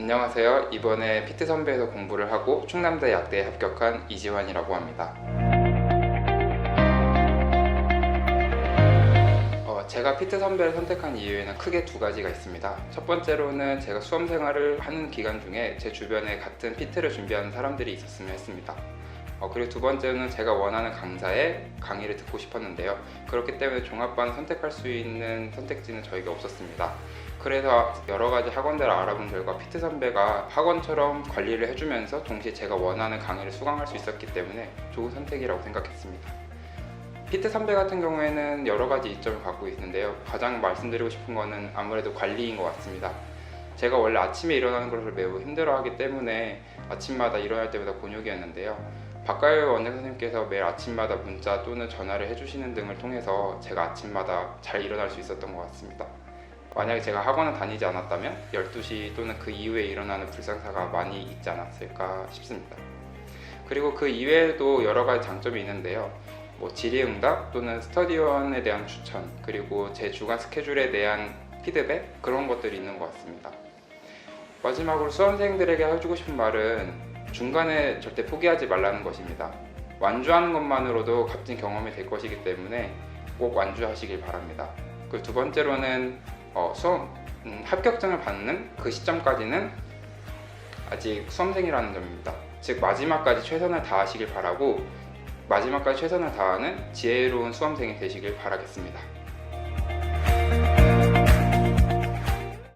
안녕하세요. 이번에 피트 선배에서 공부를 하고 충남대 약대에 합격한 이지환이라고 합니다. 어, 제가 피트 선배를 선택한 이유에는 크게 두 가지가 있습니다. 첫 번째로는 제가 수험 생활을 하는 기간 중에 제 주변에 같은 피트를 준비하는 사람들이 있었으면 했습니다. 어, 그리고 두 번째는 제가 원하는 강사의 강의를 듣고 싶었는데요. 그렇기 때문에 종합반 선택할 수 있는 선택지는 저에게 없었습니다. 그래서 여러 가지 학원들을 알아본 결과 피트 선배가 학원처럼 관리를 해주면서 동시에 제가 원하는 강의를 수강할 수 있었기 때문에 좋은 선택이라고 생각했습니다. 피트 선배 같은 경우에는 여러 가지 이점을 갖고 있는데요. 가장 말씀드리고 싶은 거는 아무래도 관리인 것 같습니다. 제가 원래 아침에 일어나는 것을 매우 힘들어하기 때문에 아침마다 일어날 때마다 곤욕이었는데요. 박가열 원장 선생님께서 매일 아침마다 문자 또는 전화를 해주시는 등을 통해서 제가 아침마다 잘 일어날 수 있었던 것 같습니다. 만약에 제가 학원을 다니지 않았다면 12시 또는 그 이후에 일어나는 불상사가 많이 있지 않았을까 싶습니다. 그리고 그 이외에도 여러 가지 장점이 있는데요. 뭐 질의응답 또는 스터디원에 대한 추천 그리고 제 주간 스케줄에 대한 피드백 그런 것들이 있는 것 같습니다. 마지막으로 수험생들에게 해주고 싶은 말은 중간에 절대 포기하지 말라는 것입니다. 완주하는 것만으로도 값진 경험이 될 것이기 때문에 꼭 완주하시길 바랍니다. 그리고 두 번째로는 어, 수험 음, 합격증을 받는 그 시점까지는 아직 수험생이라는 점입니다. 즉 마지막까지 최선을 다하시길 바라고 마지막까지 최선을 다하는 지혜로운 수험생이 되시길 바라겠습니다.